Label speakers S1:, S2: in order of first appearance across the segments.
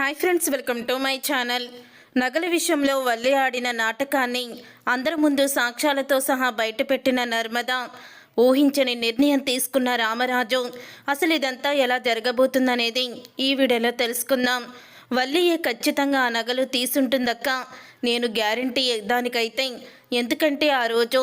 S1: Hi friends welcome to my channel. నగల విషయంలో వల్లి ఆడిన నాటకాన్ని అందరి ముందు సాక్ష్యాలతో సహా బయటపెట్టిన నర్మద ఊహించని నిర్ణయం తీసుకున్న రామరాజు అసలు ఇదంతా ఎలా జరగబోతుందనేది ఈ వీడియోలో తెలుసుకుందాం. వల్లియే ఖచ్చితంగా ఆ నగలు తీసుంటుందక్క. నేను గ్యారంటీ దానికైతే. ఎందుకంటే ఆ రోజు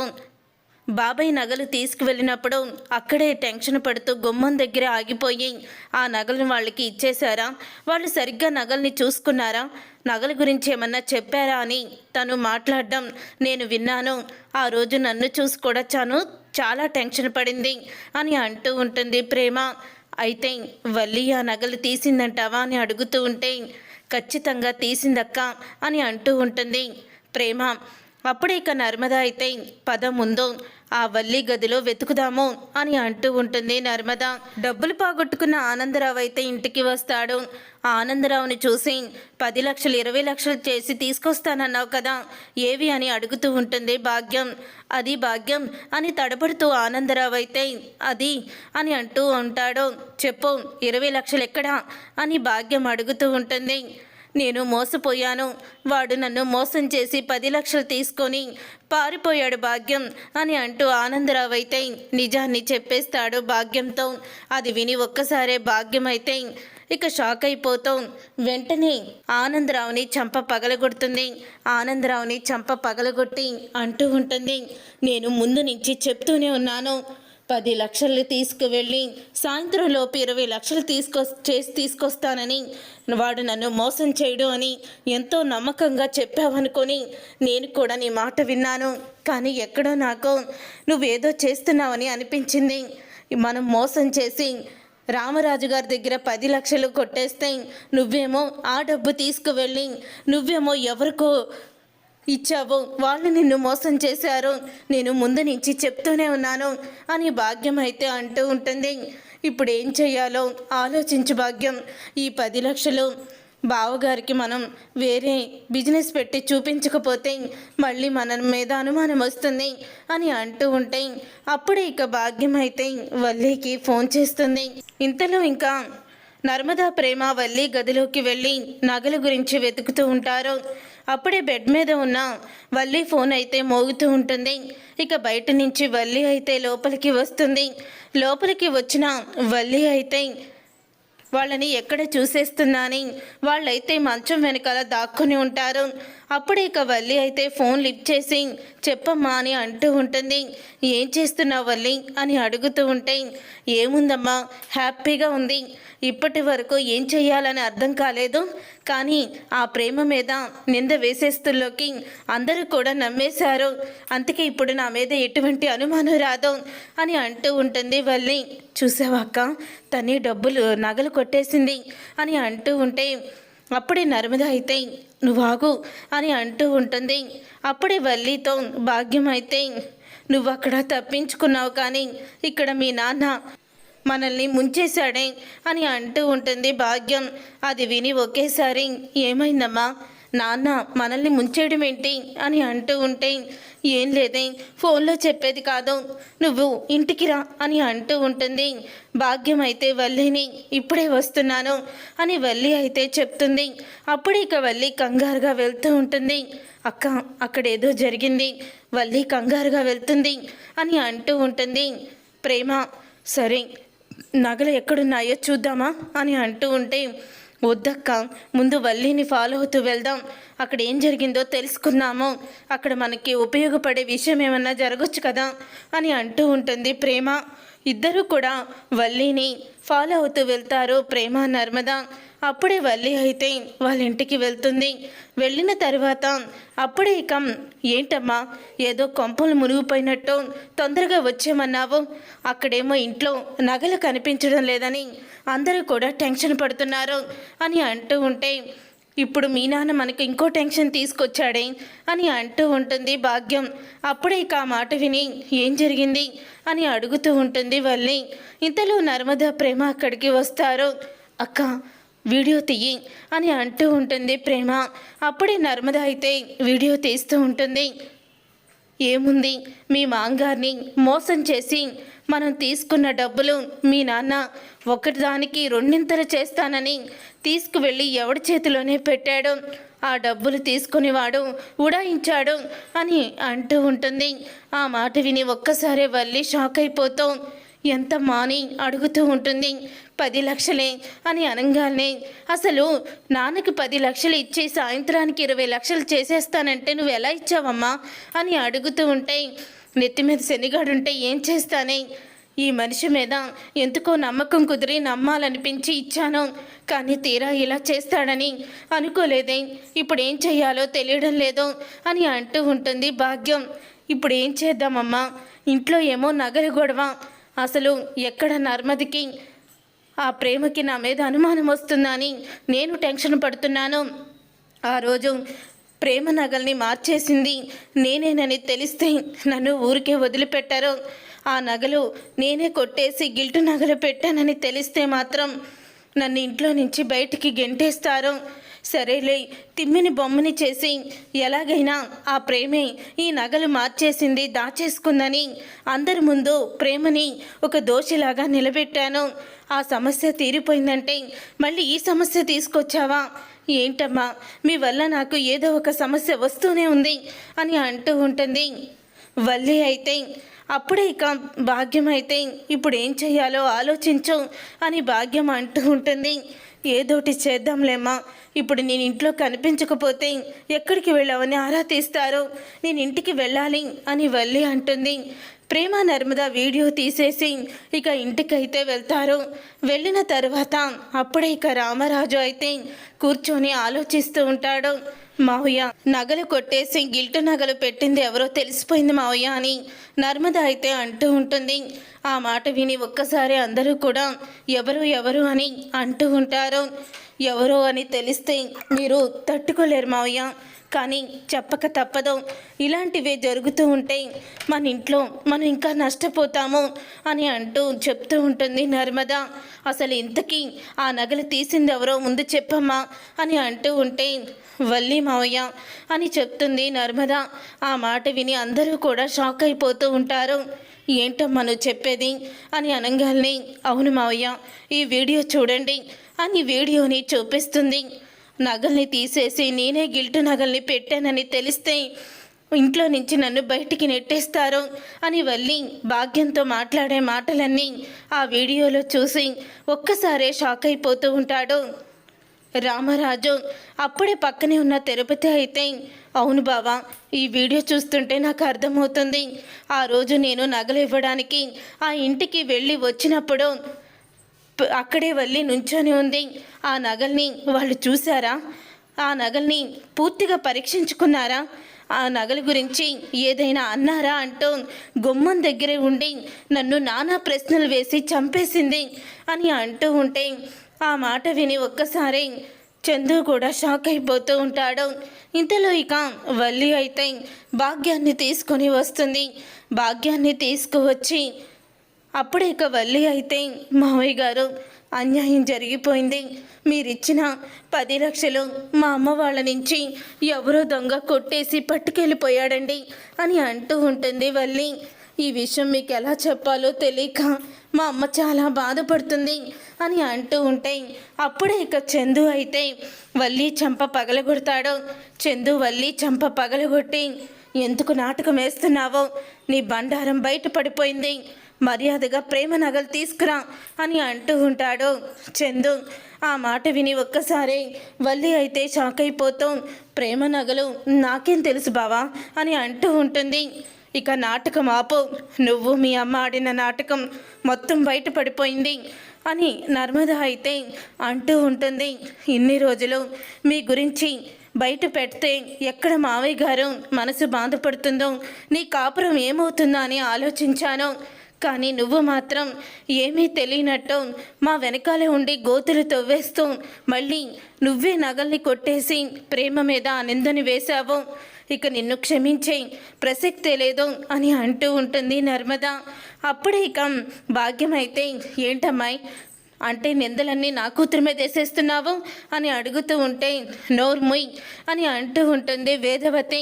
S1: బాబాయ్ నగలు తీసుకువెళ్ళినప్పుడు అక్కడే టెన్షన్ పడుతూ గుమ్మం దగ్గర ఆగిపోయి ఆ నగలను వాళ్ళకి ఇచ్చేశారా? వాళ్ళు సరిగ్గా నగల్ని చూసుకున్నారా? నగల గురించి ఏమన్నా చెప్పారా అని తను మాట్లాడడం నేను విన్నాను. ఆ రోజు నన్ను చూసి కూడా చాను చాలా టెన్షన్ పడింది అని అంటూ ఉంటుంది ప్రేమ. అయితే వల్లి ఆ నగలు తీసిందంటావా అని అడుగుతూ ఉంటే ఖచ్చితంగా తీసిందక్క అని అంటూ ఉంటుంది ప్రేమ. అప్పుడే ఇక నర్మదా అయితే పదం ఉందో ఆ వల్లి గదిలో వెతుకుదాము అని అంటూ ఉంటుంది నర్మద. డబ్బులు పోగొట్టుకున్న ఆనందరావు అయితే ఇంటికి వస్తాడు. ఆనందరావుని చూసి పది లక్షలు ఇరవై లక్షలు చేసి తీసుకొస్తానన్నావు కదా ఏవి అని అడుగుతూ ఉంటుంది భాగ్యం. అది భాగ్యం అని తడబడుతూ ఆనందరావు అయితే అది అని అంటూ ఉంటాడు. చెప్పు ఇరవై లక్షలు ఎక్కడా అని భాగ్యం అడుగుతూ ఉంటుంది. నేను మోసపోయాను. వాడు నన్ను మోసం చేసి పది లక్షలు తీసుకొని పారిపోయాడు భాగ్యం అని అంటూ ఆనందరావు అయితే నిజాన్ని చెప్పేస్తాడు భాగ్యంతో. అది విని ఒక్కసారే భాగ్యం అయితే ఇక షాక్ అయిపోతాం. వెంటనే ఆనందరావుని చంప పగలగొడుతుంది. ఆనందరావుని చంప పగలగొట్టి అంటూ ఉంటుంది. నేను ముందు నుంచి చెప్తూనే ఉన్నాను. పది లక్షలు తీసుకువెళ్ళి సాయంత్రంలోపు ఇరవై లక్షలు తీసుకొ చేసి తీసుకొస్తానని వాడు నన్ను మోసం చేయడు అని ఎంతో నమ్మకంగా చెప్పావనుకొని నేను కూడా నీ మాట విన్నాను. కానీ ఎక్కడో నాకు నువ్వేదో చేస్తున్నావని అనిపించింది. మనం మోసం చేసి రామరాజు గారి దగ్గర పది లక్షలు కొట్టేస్తే నువ్వేమో ఆ డబ్బు తీసుకువెళ్ళి నువ్వేమో ఎవరికో ఇచ్చావు. వాళ్ళు నిన్ను మోసం చేశారు. నేను ముందు నుంచి చెప్తూనే ఉన్నాను అని భాగ్యం అయితే అంటూ ఉంటుంది. ఇప్పుడు ఏం చెయ్యాలో? ఆలోచించు భాగ్యం. ఈ పది లక్షలు బావగారికి మనం వేరే బిజినెస్ పెట్టి చూపించకపోతే మళ్ళీ మన మీద అనుమానం వస్తుంది అని అంటూ ఉంటే అప్పుడే ఇక భాగ్యం అయితే వల్లీకి ఫోన్ చేస్తుంది. ఇంతలో ఇంకా నర్మదా ప్రేమ వల్లి గదిలోకి వెళ్ళి నగల గురించి వెతుకుతూ ఉంటారు. అప్పుడే బెడ్ మీద ఉన్న వల్లి ఫోన్ అయితే మోగుతూ ఉంటుంది. ఇక బయట నుంచి వల్లి అయితే లోపలికి వస్తుంది. లోపలికి వచ్చిన వల్లి అయితే వాళ్ళని ఎక్కడ చూసేస్తున్నాని వాళ్ళైతే మంచం వెనకాల దాక్కుని ఉంటారు. అప్పుడు ఇక వల్లి అయితే ఫోన్ లిఫ్ట్ చేసి చెప్పమ్మా అని అంటూ ఉంటుంది. ఏం చేస్తున్నావు వల్లి? అని అడుగుతూ ఉంటే ఏముందమ్మా హ్యాపీగా ఉంది. ఇప్పటి వరకు ఏం చెయ్యాలని అర్థం కాలేదు. కానీ ఆ ప్రేమ మీద నింద వేసేస్తుల్లోకి అందరూ కూడా నమ్మేశారు. అందుకే ఇప్పుడు నా మీద ఎటువంటి అనుమానం రాదు అని అంటూ ఉంటుంది వల్లి. చూసావాక తని డబ్బులు నగలు కొట్టేసింది అని అంటూ ఉంటే అప్పుడే నర్మద అయితే నువ్వు అని అంటూ ఉంటుంది. అప్పుడే వల్లితో భాగ్యం అయితే నువ్వు అక్కడ తప్పించుకున్నావు కానీ ఇక్కడ మీ నాన్న మనల్ని ముంచేశాడే అని అంటూ ఉంటుంది భాగ్యం. అది విని ఒకేసారి ఏమైందమ్మా? నాన్న మనల్ని ముంచేయడం ఏంటి? అని అంటూ ఉంటే ఏం లేదే ఫోన్లో చెప్పేది కాదు. నువ్వు ఇంటికి రా అని అంటూ ఉంటుంది. భాగ్యం అయితే వల్లిని ఇప్పుడే వస్తున్నాను అని వల్లి అయితే చెప్తుంది. అప్పుడు ఇక వల్లి కంగారుగా వెళ్తూ ఉంటుంది. అక్క అక్కడ ఏదో జరిగింది. వల్లి కంగారుగా వెళ్తుంది అని అంటూ ఉంటుంది. ప్రేమ సరే నగలు ఎక్కడున్నాయో చూద్దామా అని అంటూ ఉంటే వద్దక్క ముందు వల్లీని ఫాలో అవుతూ వెళ్దాం. అక్కడ ఏం జరిగిందో తెలుసుకున్నాము. అక్కడ మనకి ఉపయోగపడే విషయం ఏమన్నా జరగచ్చు కదా అని అంటూ ఉంటుంది ప్రేమ. ఇద్దరూ కూడా వల్లీని ఫాలో అవుతూ వెళ్తారు ప్రేమ నర్మద. అప్పుడే వల్లి అయితే వాళ్ళ ఇంటికి వెళ్తుంది. వెళ్ళిన తర్వాత అప్పుడే ఇక ఏంటమ్మా ఏదో కొంపలు మునిగిపోయినట్టు తొందరగా వచ్చేమన్నావు అక్కడేమో ఇంట్లో నగలు కనిపించడం లేదని అందరూ కూడా టెన్షన్ పడుతున్నారు అని అంటూ ఉంటే ఇప్పుడు మీ నాన్న మనకు ఇంకో టెన్షన్ తీసుకొచ్చాడే అని అంటూ ఉంటుంది భాగ్యం. అప్పుడే ఇక ఆ మాట విని ఏం జరిగింది? అని అడుగుతూ ఉంటుంది వల్లి. ఇంతలో నర్మదా ప్రేమ అక్కడికి వస్తారు. అక్క వీడియో తీయి అని అంటూ ఉంటుంది ప్రేమ. అప్పుడే నర్మద అయితే వీడియో తీస్తూ ఉంటుంది. ఏముంది? మీ మాంగారిని మోసం చేసి మనం తీసుకున్న డబ్బులు మీ నాన్న ఒకటి దానికి రెండింతలు చేస్తానని తీసుకువెళ్ళి ఎవడి చేతిలోనే పెట్టాడు. ఆ డబ్బులు తీసుకునేవాడు ఉడాయించాడు అని అంటూ ఉంటుంది. ఆ మాట విని ఒక్కసారే వల్లి షాక్ అయిపోతాం ఎంత మాని అడుగుతూ ఉంటుంది. పది లక్షలే అని అనగానే అసలు నాన్నకి పది లక్షలు ఇచ్చి సాయంత్రానికి ఇరవై లక్షలు చేసేస్తానంటే నువ్వు ఎలా ఇచ్చావమ్మా అని అడుగుతూ ఉంటే నెత్తి మీద శనిగాడుంటే ఏం చేస్తానే? ఈ మనిషి మీద ఎందుకో నమ్మకం కుదిరి నమ్మాలనిపించి ఇచ్చాను. కానీ తీరా ఇలా చేస్తాడని అనుకోలేదే. ఇప్పుడు ఏం చేయాలో తెలియడం లేదు అని అంటూ ఉంటుంది భాగ్యం. ఇప్పుడు ఏం చేద్దామమ్మా? ఇంట్లో ఏమో నగలు గొడవ. అసలు ఎక్కడ నర్మదికి? ఆ ప్రేమకి నా మీద అనుమానం వస్తుందని నేను టెన్షన్ పడుతున్నాను. ఆ రోజు ప్రేమ నగల్ని మార్చేసింది. నేనేనని తెలిస్తే నన్ను ఊరికే వదిలిపెట్టారు. ఆ నగలు నేనే కొట్టేసి గిల్టు నగలు పెట్టానని తెలిస్తే మాత్రం నన్ను ఇంట్లో నుంచి బయటికి గెంటేస్తారు. సరేలే తిమ్మిని బొమ్మని చేసి ఎలాగైనా ఆ ప్రేమే ఈ నగలు మార్చేసింది దాచేసుకుందని. అందరి ముందు ప్రేమని ఒక దోషిలాగా నిలబెట్టాను. ఆ సమస్య తీరిపోయిందంటే మళ్ళీ ఈ సమస్య తీసుకొచ్చావా? ఏంటమ్మా? మీ వల్ల నాకు ఏదో ఒక సమస్య వస్తూనే ఉంది అని అంటూ ఉంటుంది. వల్లి అయితే అప్పుడే ఇక భాగ్యం అయితే ఇప్పుడు ఏం చేయాలో ఆలోచించు అని భాగ్యం అంటూ ఉంటుంది. ఏదోటి చేద్దాంలేమ్మా. ఇప్పుడు నేను ఇంట్లో కనిపించకపోతే ఎక్కడికి వెళ్ళావని ఆరా తీస్తారు. నేను ఇంటికి వెళ్ళాలి అని వల్లి అంటుంది. ప్రేమ నర్మద వీడియో తీసేసి ఇక ఇంటికైతే వెళ్తారు. వెళ్ళిన తర్వాత అప్పుడే ఇక రామరాజు అయితే కూర్చొని ఆలోచిస్తూ ఉంటాడు. మావయ్య నగలు కొట్టేసి గిల్టు నగలు పెట్టింది ఎవరో తెలిసిపోయింది మావయ్య అని నర్మద అయితే అంటూ ఉంటుంది. ఆ మాట విని ఒక్కసారి అందరూ కూడా ఎవరు ఎవరు అని అంటూ ఉంటారు. ఎవరు అని తెలిస్తే మీరు తట్టుకోలేరు మావయ్య. కానీ చెప్పక తప్పదు. ఇలాంటివే జరుగుతూ ఉంటే మన ఇంట్లో మనం ఇంకా నష్టపోతాము అని అంటూ చెప్తూ ఉంటుంది నర్మద. అసలు ఇంతకీ ఆ నగలు తీసింది ఎవరో ముందు చెప్పమ్మా అని అంటూ ఉంటే వల్లి మావయ్య అని చెప్తుంది నర్మద. ఆ మాట విని అందరూ కూడా షాక్ అయిపోతూ ఉంటారు. ఏంటమ్మా నువ్వు చెప్పేది? అని అనగానే అవును మావయ్య ఈ వీడియో చూడండి అని వీడియోని చూపిస్తుంది. నగల్ని తీసేసి నేనే గిల్టు నగల్ని పెట్టానని తెలిస్తే ఇంట్లో నుంచి నన్ను బయటికి నెట్టేస్తారు అని వల్లి భాగ్యంతో మాట్లాడే మాటలన్నీ ఆ వీడియోలో చూసి ఒక్కసారే షాక్ అయిపోతూ ఉంటాడు. రామరాజు అప్పుడే పక్కనే ఉన్న తిరుపతి అయితే అవును బావా ఈ వీడియో చూస్తుంటే నాకు అర్థమవుతుంది. ఆ రోజు నేను నగలు ఇవ్వడానికి ఆ ఇంటికి వెళ్ళి వచ్చినప్పుడు అక్కడే వెళ్ళి నుంచొని ఉంది. ఆ నగల్ని వాళ్ళు చూసారా ఆ నగల్ని పూర్తిగా పరీక్షించుకున్నారా? ఆ నగల గురించి ఏదైనా అన్నారా అంటూ గుమ్మం దగ్గరే ఉండి నన్ను నానా ప్రశ్నలు వేసి చంపేసింది అని అంటూ ఉంటే ఆ మాట విని ఒక్కసారి చందు కూడా షాక్ అయిపోతూ ఉంటాడు. ఇంతలో ఇక వల్లి అయితే భాగ్యాన్ని తీసుకొని వస్తుంది. భాగ్యాన్ని తీసుకువచ్చి అప్పుడే ఇక వల్లి అయితే మావయ్య గారు అన్యాయం జరిగిపోయింది. మీరిచ్చిన పది లక్షలు మా అమ్మ వాళ్ళ నుంచి ఎవరో దొంగ కొట్టేసి పట్టుకెళ్ళిపోయాడండి అని అంటూ ఉంటుంది వల్లి. ఈ విషయం మీకు ఎలా చెప్పాలో తెలియక మా అమ్మ చాలా బాధపడుతుంది అని అంటూ ఉంటే అప్పుడే ఇక చందు అయితే వల్లి చంప పగలగొడతాడు. చందు వల్లి చంప పగలగొట్టి ఎందుకు నాటకం వేస్తున్నావో? నీ బండారం బయట పడిపోయింది. మర్యాదగా ప్రేమ నగలు తీసుకురా అని అంటూ ఉంటాడు. చందు ఆ మాట విని ఒక్కసారి వల్లి అయితే షాక్ అయిపోతాం ప్రేమ నగలు నాకేం తెలుసు బావా అని అంటూ ఉంటుంది. ఇక నాటకం ఆపు. నువ్వు మీ అమ్మ ఆడిన నాటకం మొత్తం బయట పడిపోయింది అని నర్మద అయితే అంటూ ఉంటుంది. ఇన్ని రోజులు మీ గురించి బయట పెడితే ఎక్కడ మావయ్య గారు మనసు బాధపడుతుందో నీ కాపురం ఏమవుతుందో అని ఆలోచించాను. కానీ నువ్వు మాత్రం ఏమీ తెలియనట్టు మా వెనకాలే ఉండి గోతులు తవ్వేస్తూ మళ్ళీ నువ్వే నగల్ని కొట్టేసి ప్రేమ మీద ఆ నిందని వేశావు. ఇక నిన్ను క్షమించే ప్రసక్తే లేదు అని అంటూ ఉంటుంది నర్మద. అప్పుడే ఇక భాగ్యం అయితే ఏంటమ్మాయి? అంటే నిందలన్నీ నా కూతురు మీద వేసేస్తున్నావు? అని అడుగుతూ ఉంటే నోర్ముయ్ అని అంటూ ఉంటుంది వేదవతి.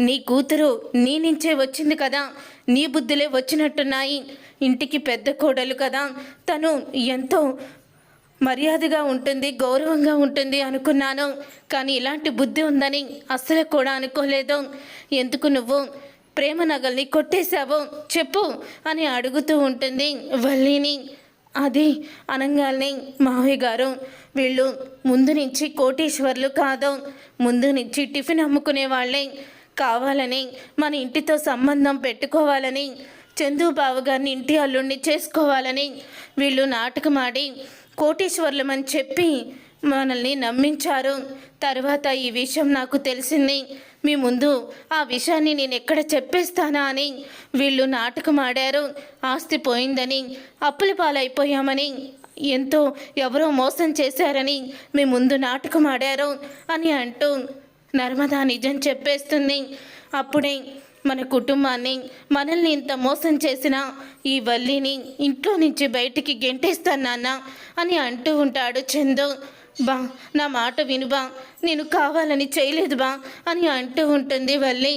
S1: నీ కూతురు నీ నుంచే వచ్చింది కదా. నీ బుద్ధులే వచ్చినట్టున్నాయి. ఇంటికి పెద్ద కోడలు కదా. తను ఎంతో మర్యాదగా ఉంటుంది గౌరవంగా ఉంటుంది అనుకున్నాను. కానీ ఇలాంటి బుద్ధి ఉందని అస్సలు కూడా అనుకోలేదు. ఎందుకు నువ్వు ప్రేమ నగల్ని కొట్టేశావు చెప్పు అని అడుగుతూ ఉంటుంది వల్లిని. అది అనగానే మావయ్య గారు. వీళ్ళు ముందు నుంచి కోటీశ్వర్లు కాదు. ముందు నుంచి టిఫిన్ అమ్ముకునే వాళ్ళే కావాలని మన ఇంటితో సంబంధం పెట్టుకోవాలని చందుబాబు గారిని ఇంటి అల్లుడిని చేసుకోవాలని వీళ్ళు నాటకమాడి కోటీశ్వర్లమని చెప్పి మనల్ని నమ్మించారు. తర్వాత ఈ విషయం నాకు తెలిసింది. మీ ముందు ఆ విషయాన్ని నేను ఎక్కడ చెప్పేస్తానా అని వీళ్ళు నాటకం ఆడారు ఆస్తి పోయిందని అప్పుల పాలైపోయామని ఎంతో ఎవరో మోసం చేశారని మీ ముందు నాటకం ఆడారు అని అంటూ నర్మదా నిజం చెప్పేస్తుంది. అప్పుడే మన కుటుంబాన్ని మనల్ని ఇంత మోసం చేసిన ఈ వల్లిని ఇంట్లో నుంచి బయటికి గెంటేస్తాను నాన్న అని అంటూ ఉంటాడు చందు. బా నా మాట వినుబా నేను కావాలని చేయలేదు బా అని అంటూ ఉంటుంది వల్లి.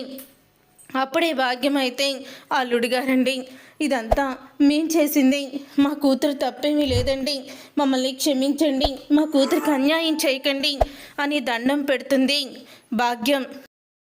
S1: అప్పుడే భాగ్యం అయితే అల్లుడు గారండి. ఇదంతా మేం చేసింది. మా కూతురు తప్పేమీ లేదండి. మమ్మల్ని క్షమించండి. మా కూతురికి అన్యాయం చేయకండి అని దండం పెడుతుంది భాగ్యం.